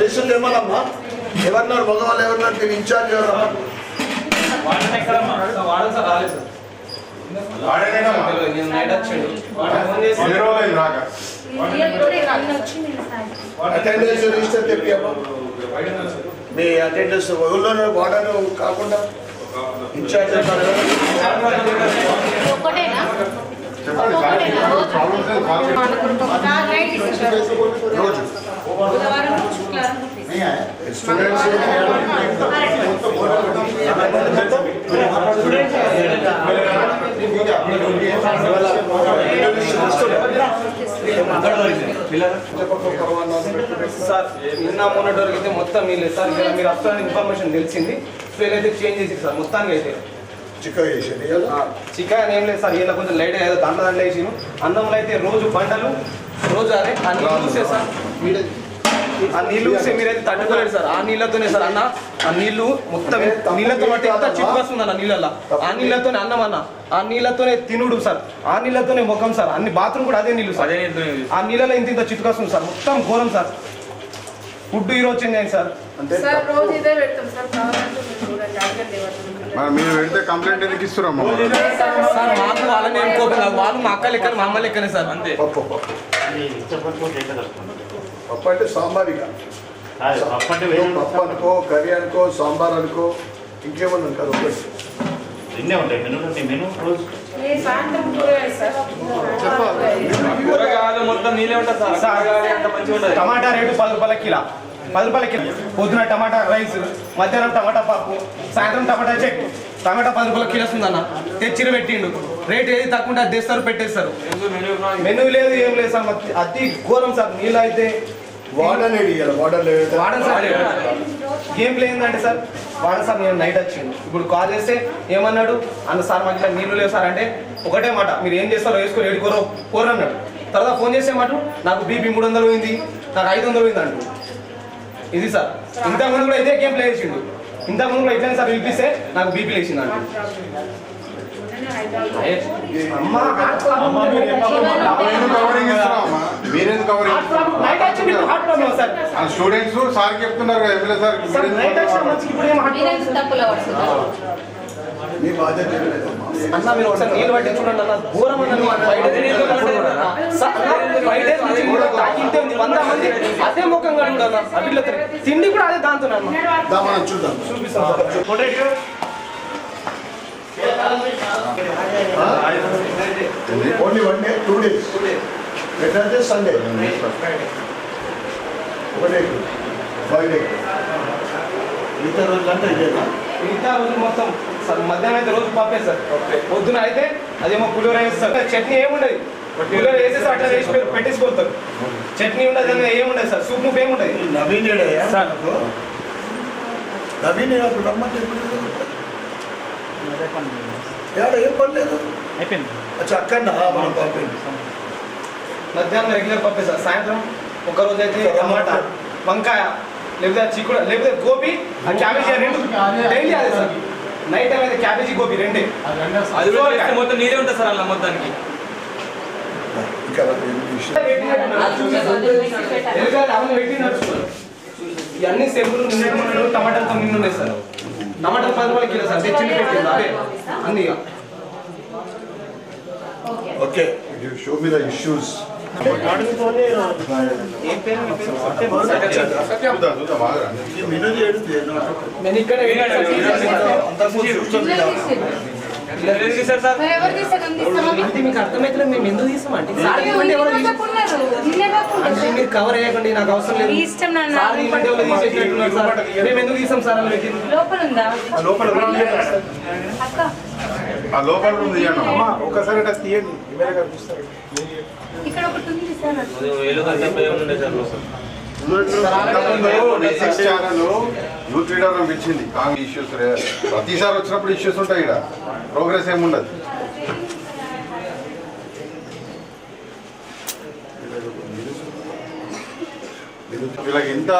లిస్టులో ఎవరున్నారు మగవాళ్ళు ఎవరున్నారు దీని ఇన్ఛార్జ్ ఎవరమ్మా. నేను అటెండెన్స్ రిజిస్టర్ మీ అటెండెన్స్ ఊళ్ళో వాడను కాకుండా ఇన్ఛార్జ్ ఉన్నారు కదా? ఒక్కటేనా ఒక్కటేనా రోజు బుధవారం శుక్రవారం స్టూడెంట్స్ సార్ నిన్న మొన్నటి వరకు అయితే మొత్తం వీళ్ళు సార్ ఇక్కడ మీరు వస్తారని ఇన్ఫర్మేషన్ తెలిసింది. ఫెయిల్ అయితే చేంజ్ చేసి సార్ మొత్తానికి అయితే. చికెన్ ఏం లేదు సార్ ఇలా కొంచెం లైట్ ఏదో దాంట్లో దాంట్లో వేసి అన్నంలో అయితే రోజు బండలు రోజు అదే నీళ్ళు చూసే సార్. ఆ నీళ్ళు చూస్తే మీరైతే తట్టుకోలేరు సార్. ఆ నీళ్ళతోనే సార్ అన్న ఆ నీళ్ళు మొత్తం నీళ్ళతో బట్టి ఎంత చిక్కువస్తుంది అన్న నీళ్ళల్లో. ఆ నీళ్ళతోనే అన్నం అన్న. ఆ నీళ్ళతోనే తినుడు సార్. ఆ నీళ్ళతోనే ముఖం సార్. అన్ని బాత్రూమ్ కూడా అదే నీళ్ళు సార్. ఆ నీళ్ళలో ఇంత ఇంత చిట్టుకొస్తుంది సార్. మొత్తం ఘోరం సార్. ఫుడ్ ఈరోజు చేంజ్ అయింది సార్? అంటే సార్ రోజు ఇదే పెడతాం సార్. కావాలంటే మీరు పెడితే కంప్లైంట్ ఎందుకు సార్ మాకు వాళ్ళని కాదు. వాళ్ళు మా అక్క లెక్కనే మా అమ్మ లెక్కనే సార్. అంతే పప్పు అంటే సాంబార్ ఇక. పప్పు అనుకో కర్రీ అనుకో సాంబార్ అనుకో ఇంకేమన్నా కదా ఒకటి. ఎన్నే ఉంటాయి మెనూ రోజు. కూరగాయలు మొత్తం నీళ్ళే ఉంటుంది సార్. కూరగాయలు ఎంత మంచిగా ఉంటుంది టమాటా రేటు పది రూపాయల కిలో. పది రూపాయల కిలో. పొద్దున టమాటా రైస్ మధ్యాహ్నం టమాటా పప్పు సాయంత్రం టమాటా చెక్ టమాటా పది రూపాయల కిలో వస్తుందన్న. తెచ్చిరి పెట్టిండు. రేట్ ఏది తక్కువ ఉంటే అది తెస్తారు పెట్టేస్తారు. మెనూ లేదు ఏం లేదు సార్ అతి ఘోరం సార్ నీళ్ళు అయితే. వాటర్ లేడు ఇవాళ వాటర్ లేదు వాడన్ సార్ ఏం లేదంటే సార్ వాడన్ సార్ నేను నైట్ వచ్చిండు. ఇప్పుడు కాల్ చేస్తే ఏమన్నాడు? అన్న సార్ మాకు ఇట్లా నీళ్ళు లేవు సార్ అంటే ఒకటే మాట మీరు ఏం చేస్తారో వేసుకొని ఏడుకోరో కోరు అన్నాడు. తర్వాత ఫోన్ చేసే మాట నాకు బీపీ మూడు వందలు పోయింది నాకు ఐదు వందలు పోయింది అంటు ఇది సార్. ఇంతకుముందు కూడా ఇదే గేమ్ ప్లే చేసిండు. ఇంతకుముందు కూడా ఇట్లనే సార్ పిలిపిస్తే నాకు బీపీ లేచింది ఎందుకు కవరింగ్ స్టూడెంట్స్ సార్ చెప్తున్నారు కదా ఎమ్మెల్యే సార్ మీ బాధ్యత అన్న మీరు ఒకసారి నీళ్ళు పట్టి చూడండి అన్న. ఘోరం అన్న మీరు ఫైవ్ డేస్ నీళ్ళు కనపడదు అన్న. స- అన్న, ఫైవ్ డేస్ నుంచి కూడా తాకింతే ఉంది. వంద మంది అదే ముఖం కడుగుడు అన్న. అట్లా తిండి కూడా అదే దాంతో అన్న చూద్దాం. చూపిస్తాం. Only one day two days ఎట్లంటే సండే ఒకటే ఫైవ్ డే మిగతా రోజులంతా ఇదేనా మిగతా రోజు మొత్తం సార్ మధ్యాహ్నం అయితే రోజు పప్పే సార్. పొద్దున అయితే అదేమో పులిహోర వేస్తారు చట్నీ ఏముండదు. పులిహోర వేసేసి అట్లా వేసి పెట్టేసిపోతారు చట్నీ ఉండదు అనేది ఏముండదు సార్. సూప్ ముప్పు ఏముండదు నవీన్ సార్. నవీన్ రమ్మంటే ఏడ ఏం పర్లేదు అయిపోయింది. అచ్చా అక్కడ మనం పంపింది మధ్యాహ్నం రెగ్యులర్ పప్పే సార్. సాయంత్రం ఒక రోజు అయితే టమాటా వంకాయ లేకపోతే చిక్కుడు లేకపోతే గోబీ ఆ క్యాబేజీ రెండు డైలీ అదే సార్. నైట్ టైం అయితే క్యాబేజీ గోబీ రెండే. అది మొత్తం నీదే ఉంటుంది సార్ అలా మొత్తానికి. ఇవన్నీ సెంపులు నిన్నటి టమాటాలతో నిన్ను ఉన్నాయి సార్. టమాటాలు పది రూపాయలు కిలో సార్? తెచ్చి పెట్టింది. అవే అన్ని. Okay. Show me the issues నేను ఇక్కడ మరి కవర్ చేయకండి నాకు అవసరం లేదు. మేము ఎందుకు తీసాం సార్ లోపల ఉందా? లోపల ఆ లోపల తీయండి అమ్మా. ఒకసారి అట్లా తీయండి. ఇక్కడ ఒకటి ఉంది sir. Six channel youth leader పంపించింది. కాంగ్రెస్ ఇష్యూస్ ప్రతిసారి వచ్చినప్పుడు ఇష్యూస్ ఉంటాయి ఇక్కడ ప్రోగ్రెస్ ఏముండదు వీళ్ళకి ఇంత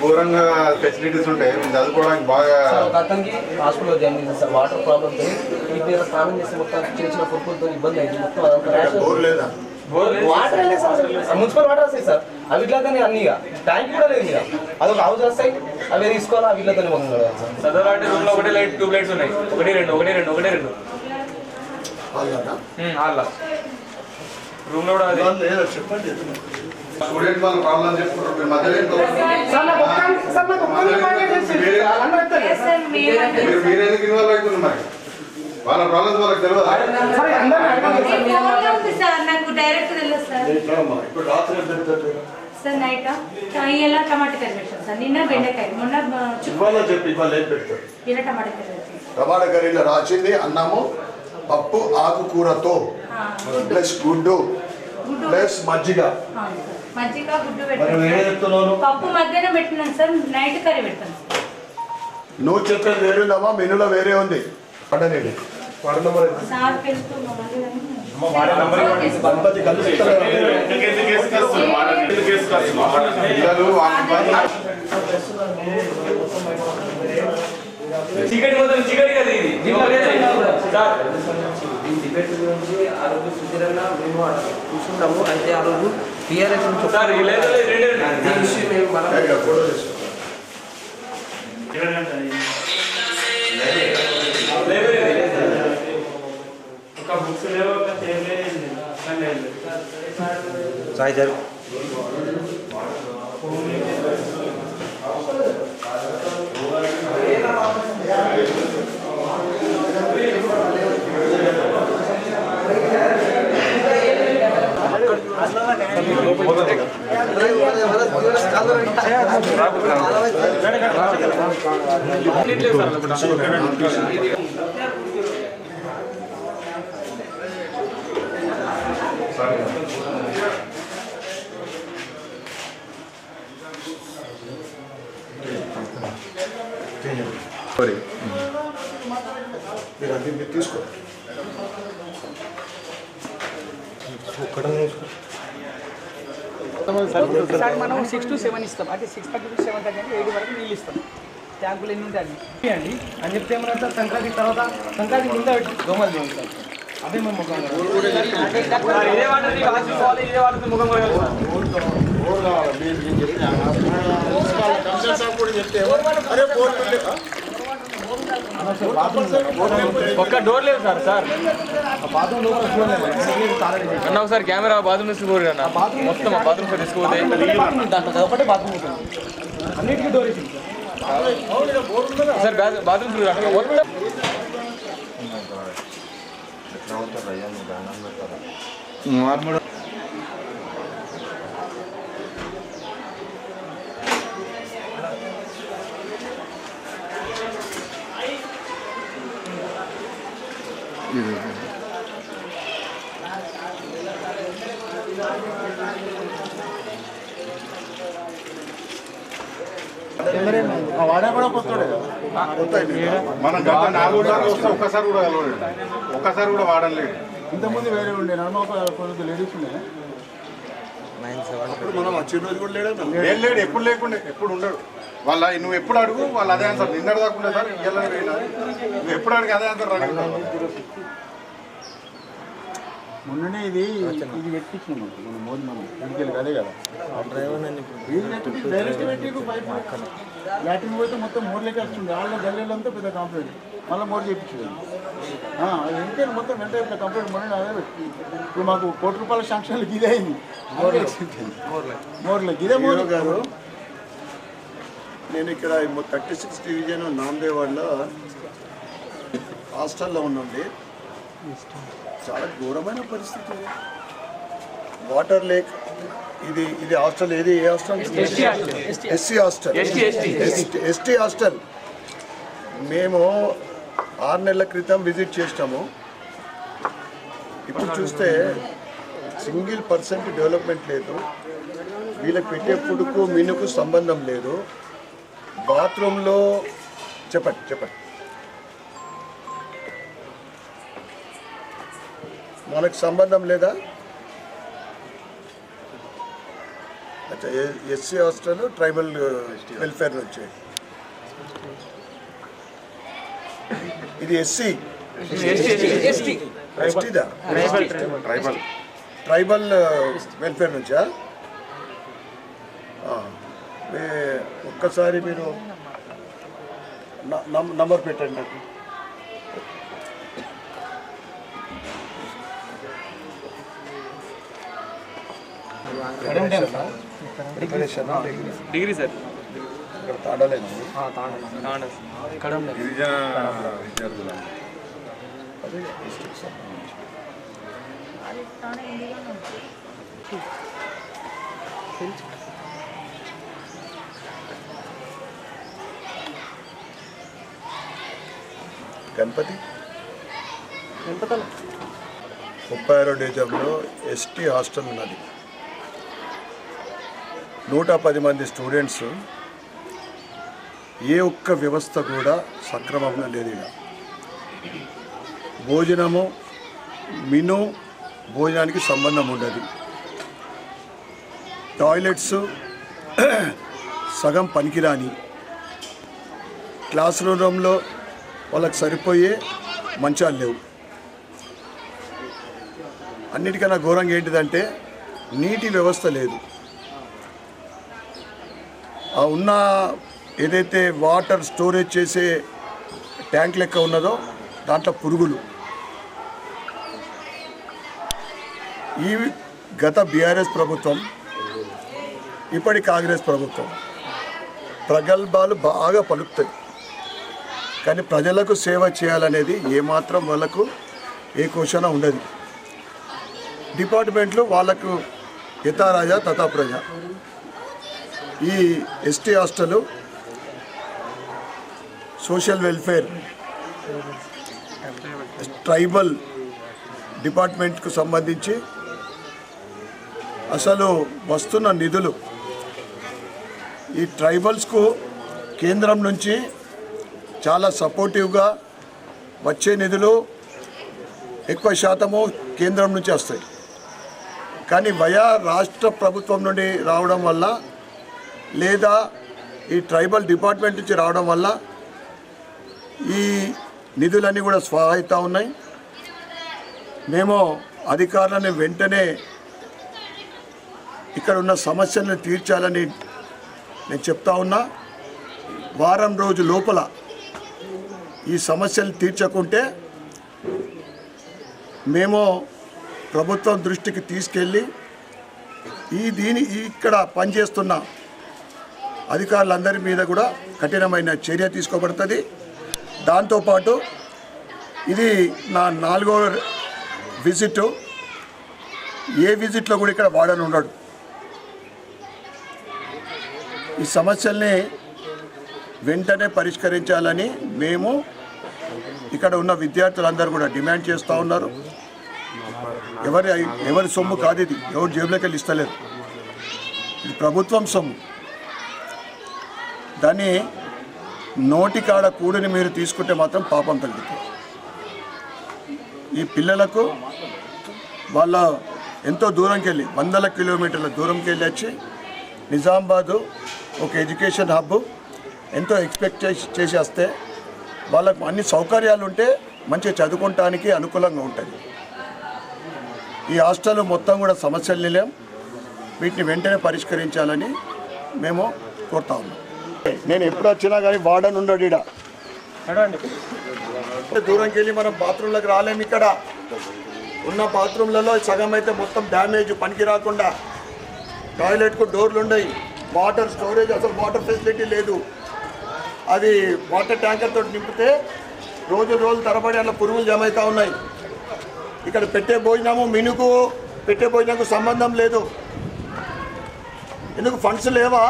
ఘోరంగా ఫెసిలిటీస్ ఉంటాయి. మేము చదువుకోవడానికి బాగా అతనికి హాస్పిటల్లో జాయిన్ చేశారు సార్. వాటర్ ప్రాబ్లమ్తో స్నానం చేస్తే మొత్తం చిన్న చిన్న ఇబ్బంది అయింది. మొత్తం అదంతా లేదా? వాటర్ సార్ మున్సిపల్ వాటర్ వస్తాయి సార్. అవి ఇట్లానే అన్ని ఇక. ట్యాంక్ కూడా లేదు ఇక. అదొక హౌస్ వస్తాయి అవి తీసుకోవాలి అవి ఇట్లతోనే మొత్తం సార్. చదవాలంటే రూమ్లో ఒకటే లైట్ ట్యూబ్ లైట్స్ ఉన్నాయి. ఒకటి రెండు ఒకటి రెండు ఒకటి రెండు? హాల్ రూమ్లో కూడా చెప్పండి స్టూడెంట్ వాళ్ళ ప్రాబ్లం చెప్పుకుంటారు మీరు మధ్యలో మీరు మీరెందుకు ఇన్వాల్వ్ అవుతున్నారు మరి? వాళ్ళ ప్రాబ్లమ్స్ వాళ్ళకి తెలియదా సార్ నాకు డైరెక్ట్ తెలియదు సార్. ఇట్లా ఇప్పుడు రాత్రి ఎంత పెడతారు? సార్ నైట్ ఇలా టమాటా కర్రీ పెట్టాం సార్ నిన్న బెండకాయ మొన్న ఇవాళ చెప్పి ఇవాళ ఏం పెడతారు ఇలా టమాటా కర్రీ టమాటా కర్రీలో రాసింది అన్నము పప్పు ఆకుకూరతో. ప్లస్ గుడ్డు. ప్లస్ మజ్జిగ. మజ్జిగ గుడ్డు పప్పు మధ్యాహ్నం పెట్టినాం సార్ నైట్ కర్రీ పెట్టాం సార్. నువ్వు చెప్పేది వేరే ఉందమ్మా మెనూలో వేరే ఉంది. పడనేది వార్డు నెంబర్ ఎంత? సార్ పెంచుతున్నాం మళ్ళీ కానీ. గణపతి కలిసి పిల్లలు వాళ్ళ చీకటి మొత్తం చీకటి కదా ఇది ఇది ఒకటే సార్ ఈ డిబేట్ గురించి ఆ రోజు సుధీరన్న మేము కూర్చుంటాము అయితే ఆ రోజు టీఆర్ఎస్ నుంచి సార్ ఈ లేదు లేదు రెండే రెండు. ఈ ఇష్యూ మేము మనం ఒక బుక్స్ లేవు ఒక టేబుల్ లేదు సాయి జరు మీరు అది మీరు తీసుకో సార్ మనం సిక్స్ టు సెవెన్ ఇస్తాం అంటే six thirty to seven thirty అంటే ఎయిట్ వరకు నీళ్ళు ఇస్తాం ట్యాంకులు ఎన్ని ఉంటాయి అన్ని అండి అని చెప్తే ఏమన్నా సార్ సంక్రాంతి తర్వాత సంక్రాంతి ముందే పెట్టి దోమలు సార్ అదే మేము ముఖం ఇదే వాటర్ వాటర్ ముఖం సార్. ఒక్క డోర్ లేదు సార్ సార్. అన్న ఒకసారి కెమెరా బాత్రూమ్ తీసుకుపోరు అన్న. మొత్తం ఆ బాత్రూమ్ సార్ తీసుకుపోతే. దాంట్లో ఒకటే బాత్రూమ్ అన్నిటికీ డోర్ సార్ బాత్రూమ్ అన్న మొత్తం మన గత నాలుగు వస్తే ఒక్కసారి కూడా కలవలేడు. ఒక్కసారి కూడా వాడలేడు ఇంతకుముందు వేరే ఉండే నన్ను లేడీస్ అప్పుడు మనం వచ్చిన రోజు కూడా లేడా లేడు. లేడు ఎప్పుడు లేకుండే ఎప్పుడు ఉండడు. వాళ్ళ నువ్వు ఎప్పుడు అడుగు వాళ్ళు అదే ఆన్సర్. నిన్నటి దాకా సార్ నువ్వు ఎప్పుడు అడిగి అదే ఆన్సర్ అడుగుతావు మొన్ననే ఇది ఇది పెట్టించినాం మన మోదీ మనం. ఇంటికి అదే కదా. వీళ్ళు పెట్టి డైరెక్ట్ పెట్టి లాటిన్ పోతే మొత్తం మోర్లకి వస్తుంది వాళ్ళ గల్లీలంతా పెద్ద కంప్లైంట్ మళ్ళీ మోర్ చేయించింది వెంటనే మొత్తం వెంటనే పెద్ద కంప్లైంట్ మొన్న అదే పెట్టి. ఇప్పుడు మాకు కోటి రూపాయల శాంక్షన్లు ఇదే అయింది. మోర్లే. ఇదే మోర్ గారు నేను ఇక్కడ థర్టీ సిక్స్ డివిజన్ నాందేవాడలో హాస్టల్లో ఉండండి. చాలా ఘోరమైన పరిస్థితి వాటర్ లేక్ ఇది ఇది హాస్టల్ ఏది ఏ hostel? SC hostel. ST hostel. మేము ఆరు నెలల క్రితం విజిట్ చేసినాము. ఇప్పుడు చూస్తే సింగిల్ పర్సెంట్ డెవలప్మెంట్ లేదు. వీళ్ళకి పెట్టే ఫుడ్కు మినుకు సంబంధం లేదు. బాత్రూంలో చెప్పండి చెప్పండి. మనకు సంబంధం లేదా? అచ్చా ఎస్సీ హాస్టల్ ట్రైబల్ వెల్ఫేర్ నుంచి? ఇది ఎస్సీ? ఎస్టీ. ఎస్టీదా? ట్రైబల్. ట్రైబల్. వెల్ఫేర్ నుంచా? ఆ. మీ- ఒక్కసారి మీరు నంబర్ పెట్టండి నాకు. గణేశనా? డిగ్రీ సార్ సంబంధించి గణపతి? ముప్పై ఆరో డివిజన్లో ఎస్టీ హాస్టల్ ఉన్నది. నూట పది మంది స్టూడెంట్స్ ఏ ఒక్క వ్యవస్థ కూడా సక్రమంగా లేదు భోజనము మిను భోజనానికి సంబంధం ఉండదు. టాయిలెట్స్ సగం పనికిరాని. క్లాస్ రూమ్లో వాళ్ళకి సరిపోయే మంచాలు లేవు. అన్నిటికన్నా ఘోరంగా ఏంటిదంటే నీటి వ్యవస్థ లేదు. ఉన్న ఏదైతే వాటర్ స్టోరేజ్ చేసే ట్యాంక్ లెక్క ఉన్నదో దాంట్లో పురుగులు. ఈ గత బీఆర్ఎస్ ప్రభుత్వం ఇప్పటి కాంగ్రెస్ ప్రభుత్వం ప్రగల్భాలు బాగా పలుకుతాయి. కానీ ప్రజలకు సేవ చేయాలనేది ఏమాత్రం వాళ్ళకు ఏ క్వశ్చన ఉండదు. డిపార్ట్మెంట్లు వాళ్ళకు యథారాజా తథా ప్రజ ఈ ST hostel social welfare tribal డిపార్ట్మెంట్కు సంబంధించి అసలు వస్తున్న నిధులు. ఈ ట్రైబల్స్కు కేంద్రం నుంచి చాలా సపోర్టివ్గా వచ్చే నిధులు ఎక్కువ శాతము కేంద్రం నుంచి వస్తాయి. కానీ వయా రాష్ట్ర ప్రభుత్వం నుండి రావడం వల్ల లేదా ఈ ట్రైబల్ డిపార్ట్మెంట్ నుంచి రావడం వల్ల ఈ నిధులన్నీ కూడా స్వాహయితా ఉన్నాయి. మేము అధికారులను వెంటనే ఇక్కడ ఉన్న సమస్యలను తీర్చాలని నేను చెప్తా ఉన్నా. వారం రోజు లోపల ఈ సమస్యలు తీర్చకుంటే మేము ప్రభుత్వం దృష్టికి తీసుకెళ్ళి ఈ దీని ఇక్కడ పనిచేస్తున్న అధికారులందరి మీద కూడా కఠినమైన చర్య తీసుకోబడుతుంది. దాంతోపాటు ఇది నా నాలుగో విజిట్. ఏ విజిట్లో కూడా ఇక్కడ వాడని ఉన్నాడు ఈ సమస్యల్ని వెంటనే పరిష్కరించాలని మేము ఇక్కడ ఉన్న విద్యార్థులందరూ కూడా డిమాండ్ చేస్తూ ఉన్నారు. ఎవరి ఎవరి సొమ్ము కాదు ఇది. ఎవరు జేబులోకి వెళ్ళి ఇస్తలేదు ఇది ప్రభుత్వం సొమ్ము. దాన్ని నోటి కాడ కూడిని మీరు తీసుకుంటే మాత్రం పాపం తగ్గుతుంది. ఈ పిల్లలకు వాళ్ళ ఎంతో దూరంకి వెళ్ళి వందల కిలోమీటర్ల దూరంకి వెళ్ళి వచ్చి నిజామాబాదు ఒక ఎడ్యుకేషన్ హబ్ ఎంతో ఎక్స్పెక్ట్ చేసి చేసేస్తే వాళ్ళకు అన్ని సౌకర్యాలు ఉంటే మంచిగా చదువుకోవటానికి అనుకూలంగా ఉంటుంది. ఈ హాస్టల్ మొత్తం కూడా సమస్యలు నిలయం. వీటిని వెంటనే పరిష్కరించాలని మేము కోరుతా ఉన్నాం. నేను ఎప్పుడు వచ్చినా కానీ వార్డన్ ఉండడు ఈడ. దూరంకి వెళ్ళి మనం బాత్రూంలోకి రాలేము ఇక్కడ. ఉన్న బాత్రూంలలో సగం అయితే మొత్తం డ్యామేజ్ పనికి రాకుండా. టాయిలెట్కు డోర్లు ఉన్నాయి వాటర్ స్టోరేజ్ అసలు వాటర్ ఫెసిలిటీ లేదు. అది వాటర్ ట్యాంకర్ తోటి నింపితే రోజు రోజులు తరబడి అట్లా పురుగులు జమ అవుతా ఉన్నాయి. ఇక్కడ పెట్టే భోజనము మినుకు పెట్టే భోజనంకు సంబంధం లేదు. ఎందుకు ఫండ్స్ లేవా?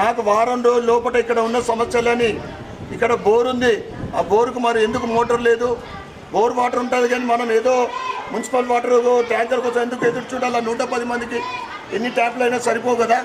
నాకు వారం రోజుల లోపల ఇక్కడ ఉన్న సమస్యలని ఇక్కడ బోర్ ఉంది ఆ బోరుకు మరి ఎందుకు మోటార్ లేదు? బోర్ వాటర్ ఉంటుంది కానీ మనం ఏదో మున్సిపల్ వాటర్ ట్యాంకర్ కోసం ఎందుకు ఎదురు చూడాలి నూట పది మందికి? ఎన్ని ట్యాప్లు అయినా సరిపోవు కదా?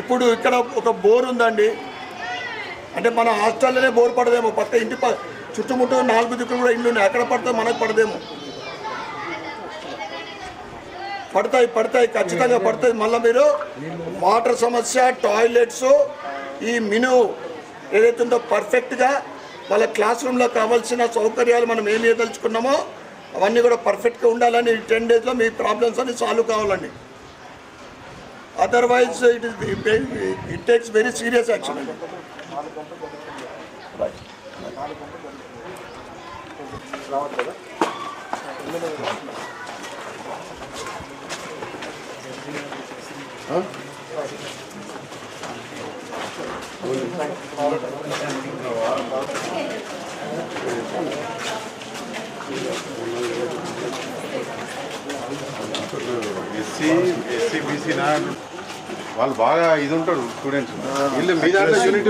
ఇప్పుడు ఇక్కడ ఒక బోర్ ఉందండి. అంటే మన హాస్టల్లోనే బోర్ పడదేమో. పక్క ఇంటి చుట్టుముట్టు నాలుగు దిక్కులు కూడా ఇండ్లు ఉన్నాయి ఎక్కడ పడితే మనకు పడదేమో. పడతాయి పడతాయి ఖచ్చితంగా పడతాయి. మళ్ళీ మీరు వాటర్ సమస్య టాయిలెట్స్ ఈ మిను ఏదైతే ఉందో పర్ఫెక్ట్గా వాళ్ళ క్లాస్ రూమ్లో కావాల్సిన సౌకర్యాలు మనం ఏం చేయదలుచుకున్నామో అవన్నీ కూడా పర్ఫెక్ట్గా ఉండాలని టెన్ డేస్లో మీ ప్రాబ్లమ్స్ అన్ని సాల్వ్ కావాలండి. Otherwise it is it takes very serious action అండి ఎస్సీ ఎస్సీ బీసీ వాళ్ళు బాగా ఇది ఉంటారు స్టూడెంట్స్ వీళ్ళు మీ దాంట్లో యూనిటీ